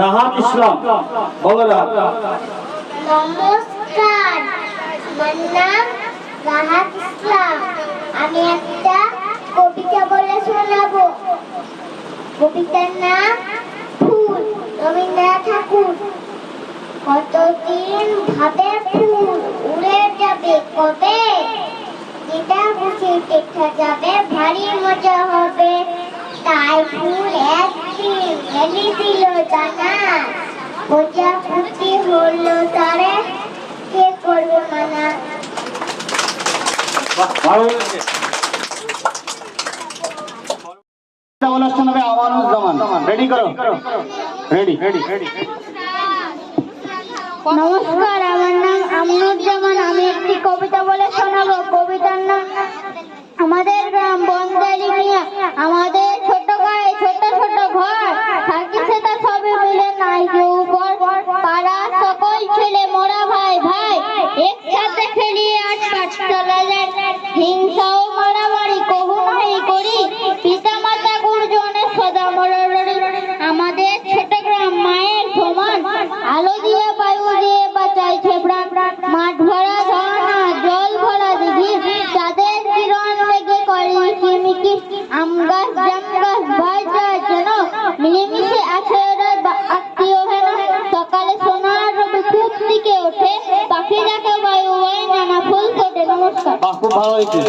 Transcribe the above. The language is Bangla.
রাহাত ইসলাম নমস্কার, আমার নাম রাহাত ইসলাম। আমি একটা কবিতা বলে শোনাবো। কবিতার নাম ফুল। রবীন্দ্রনাথ ঠাকুর কতদিন ভাবে ফুল উড়ে যাবে, কবে? যেটা দেখা যাবে, ভারী মজা হবে। তাই ফুল মেলি দিল জানা প্রজাপতি হলো তারে কে করবে মানা নমস্কার, আমার নাম আমনুজ্জামান আমি একটি কবিতা বলে শোনাবো কবিতার নাম আমাদের গ্রাম বন্দালি মিয়া আমাদের ছোট গায়ে ছোট ছোট ঘর থাকি সেটা সবে মিলে নাই যে উপর পাড়া ছেলে মোরা ভাই ভাই একসাথে খেলিয়ে আজ কাজ চলা যায় হিংসা ও মারামারি কহু নাই করি। পিতা মাতা গুরুজনের সদা মরারি আমাদের ছোট গ্রাম মায়ের সমান আলো দিয়ে বায়ু দিয়ে বাঁচাইছে প্রাণ। মাঠ ভরা ঝর্ণা জল ভরা দিঘি চাঁদের কিরণ লেগে করে কিমিকি আম পাখি ডাকে ভাই ওয়াই নানা ফুল ফোটে নমস্কার। খুব ভালো হয়েছে।